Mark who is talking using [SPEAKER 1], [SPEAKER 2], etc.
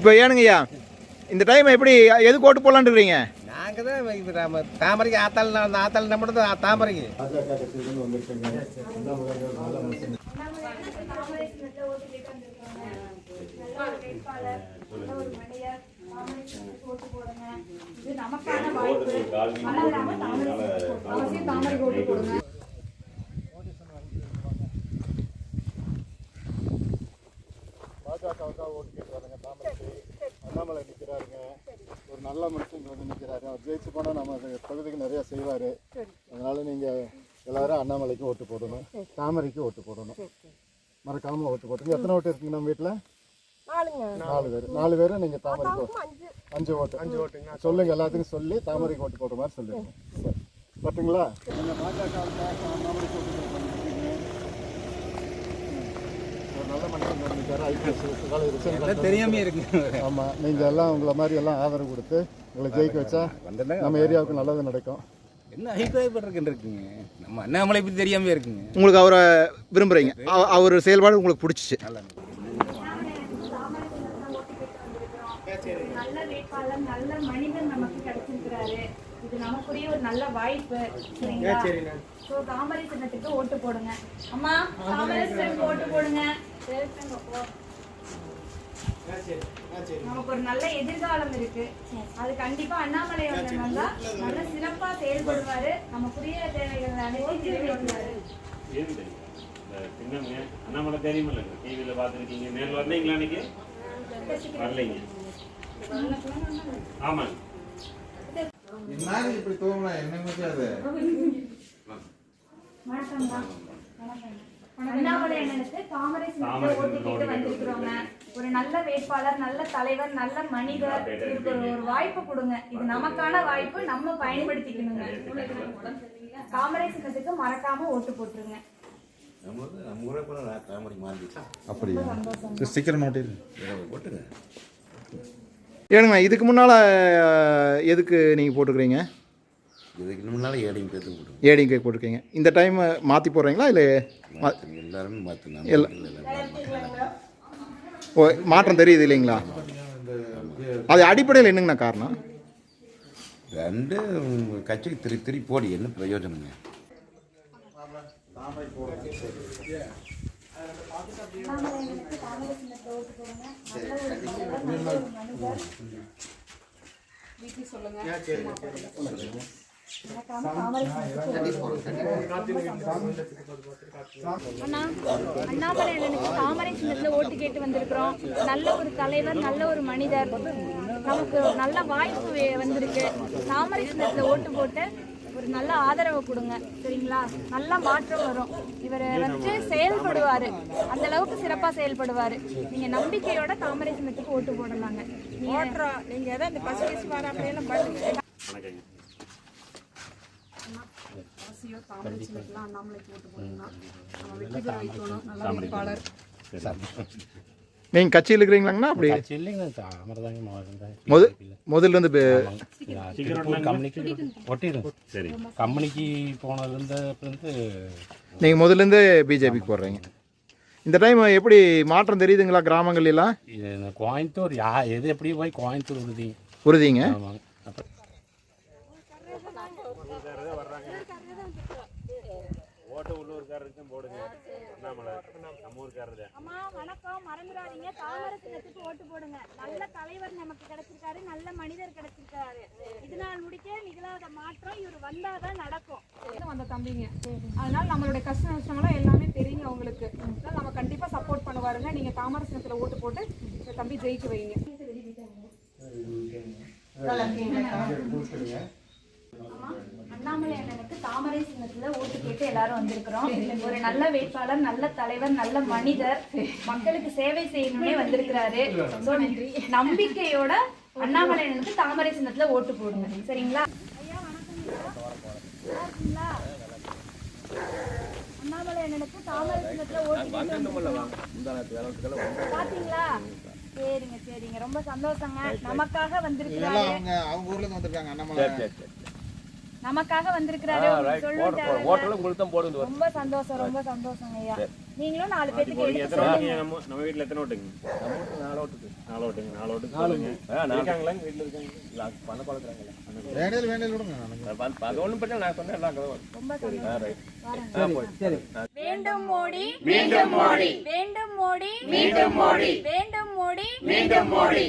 [SPEAKER 1] இப்போ ஏனுங்கய்யா இந்த டைம் எப்படி எதுக்கு ஓட்டு போடலான்னு இருக்கிறீங்க?
[SPEAKER 2] நாங்கள் தான் இப்போ நம்ம தாமரைக்கு ஆத்தாள் அந்த ஆத்தாள் நம்ம தான் தாமரைக்கு.
[SPEAKER 3] இது நமக்கான வாய்ப்பு. மறந்துடாம தாமரை அவசியம் தாமரைக்கு ஓட்டு போடுங்க
[SPEAKER 4] பாஜகவுக்காக ஓட்டு கேட்டு வரங்க தாமரைக்கு அண்ணாமலை நிற்கிறாருங்க ஒரு நல்ல மனுஷன் வந்து நிற்கிறாரு அவர் ஜெயிச்சு போனால் நம்ம அது பகுதிக்கு நிறைய செய்வார். அதனால நீங்கள் எல்லாரும் அண்ணாமலைக்கு ஓட்டு போடணும். தாமரைக்கு ஓட்டு போடணும். மறக்காம ஓட்டு போட்டுங்க. எத்தனை ஓட்டு இருக்குங்க நம்ம வீட்டில் நாலு பேர். நாலு பேரும் நீங்கள் தாமரைக்கு ஓட்டு அஞ்சு. ஓட்டு. அஞ்சு ஓட்டுங்க. சொல்லுங்க எல்லாத்துக்கும் சொல்லி தாமரைக்கு ஓட்டு போடுற மாதிரி சொல்லிடுங்க சரி. பட்டுங்களா? நீங்கள் அண்ணாமலைக்கு ஓட்டு போட்டுருக்கீங்க ஒரு நல்ல மனுஷன் ஐபிஎஸ்
[SPEAKER 2] தெரியாமே இருக்கு
[SPEAKER 4] ஆமாம் நீங்கள் எல்லாம் உங்களை மாதிரி எல்லாம் ஆதரவு கொடுத்து உங்களை ஜெயிக்க வச்சா நம்ம ஏரியாவுக்கு நல்லது நடக்கும்.
[SPEAKER 2] என்ன அபிப்பிராயப்பட்டிருக்குன்னு இருக்குங்க? நம்ம அண்ணாமலை பற்றி தெரியாமே இருக்குங்க.
[SPEAKER 1] உங்களுக்கு அவரை விரும்புகிறீங்க அவ- அவர் செயல்பாடு உங்களுக்கு பிடிச்சிச்சு.
[SPEAKER 3] நல்ல வேட்பாளர் நல்ல மனிதன் நமக்கு கிடைச்சிருக்கிறாரு. இது நமக்குரிய ஒரு நல்ல வாய்ப்பு சரிங்களா? ஸோ தாமரை சின்னத்துக்கு ஓட்டு போடுங்க. அம்மா தாமரை சின்னத்துக்கு ஓட்டு போடுங்க. நமக்கு ஒரு நல்ல எதிர்காலம் இருக்கு. அது கண்டிப்பா அண்ணாமலை அவர்கள் வந்தா நல்ல சிறப்பா செயல்படுவாரு. நமக்குரிய தேவைகள்
[SPEAKER 5] சின்னம்ங்க அண்ணாமலை தெரியுமில்ல டிவியில் பார்த்துருக்கீங்க. நேரில் வரலீங்களா அன்னைக்கு? வரலைங்க. ஆமாங்க.
[SPEAKER 6] இப்படி தூங்கலாம் என்ன
[SPEAKER 3] வந்திருக்கிறோங்க. ஒரு நல்ல வேட்பாளர் நல்ல தலைவர் நல்ல மனிதர் ஒரு வாய்ப்பு கொடுங்க. இது நமக்கான வாய்ப்பு. நம்ம பயன்படுத்திக்கணுங்க. தாமரை சின்னத்துக்கு மறக்காம ஓட்டு போட்டுருங்க.
[SPEAKER 6] அப்படியா? ஸ்டிக்கர் மாட்டிரு
[SPEAKER 1] ஏனுங்க இதுக்கு முன்னால் எதுக்கு நீங்கள் போட்டுக்கிறீங்க?
[SPEAKER 7] இதுக்கு முன்னால் ஏடிங் பேத்து விடுவோம்
[SPEAKER 1] ஏடிங்க போட்டிருக்கீங்க. இந்த டைம் மாற்றி போடுறீங்களா இல்லை
[SPEAKER 7] எல்லாருமே மாற்றினா
[SPEAKER 1] ஓ மாற்றம் தெரியுது இல்லைங்களா? அது அடிப்படையில் என்னங்கண்ணா காரணம்?
[SPEAKER 7] ரெண்டு கட்சிக்கு திரி திரி போடி என்ன பிரயோஜனங்க?
[SPEAKER 3] தாமரை சின்னத்துல ஓட்டு அண்ணா சின்னத்தில் ஓட்டு கேட்டு வந்திருக்கிறோம் நல்ல ஒரு தலைவர் நல்ல ஒரு மனிதர் நமக்கு நல்ல வாய்ப்பு வந்திருக்கு தாமரை சின்னத்தில் ஓட்டு போட்டு ஒரு நல்ல ஆதரவு கொடுங்க சரிங்களா? நல்ல மாற்றம் வரும். இவர் வச்சு செயல்படுவார். அந்த அளவுக்கு சிறப்பாக செயல்படுவார். நீங்கள் நம்பிக்கையோட தாமரை சின்னத்துக்கு ஓட்டு போடலாங்க. ஓட்டுறோம் நீங்கள் எதாவது இந்த பசு பசு வராமல் பண்ணுங்க
[SPEAKER 5] வணக்கங்க
[SPEAKER 1] நீங்கள் கட்சியில் இருக்கிறீங்களாங்கண்ணா அப்படி
[SPEAKER 8] இல்லைங்க தாமரை தாங்க மாறுங்க
[SPEAKER 1] முத முதல்ல இருந்து
[SPEAKER 5] சீக்கிரம்
[SPEAKER 8] கம்பெனிக்கு ஒட்டிடும்
[SPEAKER 5] சரி.
[SPEAKER 8] கம்பெனிக்கு போனதுலேருந்து இருந்து
[SPEAKER 1] நீங்கள் முதல்லேருந்து பிஜேபிக்கு போடுறீங்க இந்த டைம் எப்படி மாற்றம் தெரியுதுங்களா கிராமங்கள் எல்லாம்?
[SPEAKER 8] இது இந்த கோயம்புத்தூர் யா எது எப்படி போய் கோயம்புத்தூர் உறுதிங்க
[SPEAKER 1] உறுதிங்க
[SPEAKER 8] ஆமாங்க அப்போ
[SPEAKER 5] ஓட்ட உள்ளூர்காரருக்கு போடுங்க. அண்ணாமலை நம்ம ஊருக்காரரு
[SPEAKER 3] அம்மா வணக்கம். மறந்துடாதீங்க. தாமரை சின்னத்துக்கு ஓட்டு போடுங்க. நல்ல தலைவர் நமக்கு கிடைச்சிருக்காரு. நல்ல மனிதர் கிடைச்சிருக்காரு. இது நாள் முடிக்க நிகழாத மாற்றம் இவர் வந்தாதான் நடக்கும்.
[SPEAKER 9] வந்த தம்பிங்க? அதனால நம்மளுடைய கஷ்ட நஷ்டமெல்லாம் எல்லாமே தெரியுங்க அவங்களுக்கு அதனால நம்ம கண்டிப்பா சப்போர்ட் பண்ணுவாருங்க. நீங்க தாமரை சின்னத்துல ஓட்டு போட்டு தம்பி ஜெயிக்க வைங்க.
[SPEAKER 3] அண்ணாமலை தாமரை சின்னத்துல ஓட்டு கேட்டு எல்லாரும் வந்திருக்கிறோம். ஒரு நல்ல வேட்பாளர் நல்ல தலைவர் நல்ல மனிதர். மக்களுக்கு சேவை செய்யணும்னே வந்திருக்கிறாரு. So, நம்பிக்கையோட அண்ணாமலை அண்ணனுக்கு தாமரை சின்னத்துல ஓட்டு போடுங்க. சரிங்களா? அண்ணாமலை தாமரை சின்னத்துல ஓட்டு. பாத்தீங்களா? சரிங்க சரிங்க. ரொம்ப சந்தோஷங்க. நமக்காக வந்திருக்கிறாரு.
[SPEAKER 6] அவங்க அவங்க ஊர்ல இருந்து வந்திருக்காங்க அண்ணாமலை.
[SPEAKER 3] நமக்காக வந்திருக்கிறாரு தேவையில்ல.
[SPEAKER 2] உங்களுக்கு தான் போடுங்க
[SPEAKER 3] ரொம்ப சந்தோஷம் ரொம்ப சந்தோஷங்க ஐயா. நீங்களும் நாலு
[SPEAKER 5] போறீங்க.
[SPEAKER 3] எடுத்து
[SPEAKER 5] எத்தனை
[SPEAKER 3] சொல்லுங்க.
[SPEAKER 5] நம்ம நம்ம வீட்டில் எத்தனை ஓட்டுங்க? நாலு ஓட்டுங்க. நாலு ஓட்டுங்க நாலு இருக்காங்களா? இருக்காங்க
[SPEAKER 6] வேண்டியது வேண்டியது விடுங்க நாளைக்கு
[SPEAKER 3] ரொம்ப சந்தோஷம். வேண்டும் மோடி. மீண்டும் மோடி. வேண்டும் மோடி. மீண்டும் மோடி. வேண்டும் மோடி. மீண்டும் மோடி.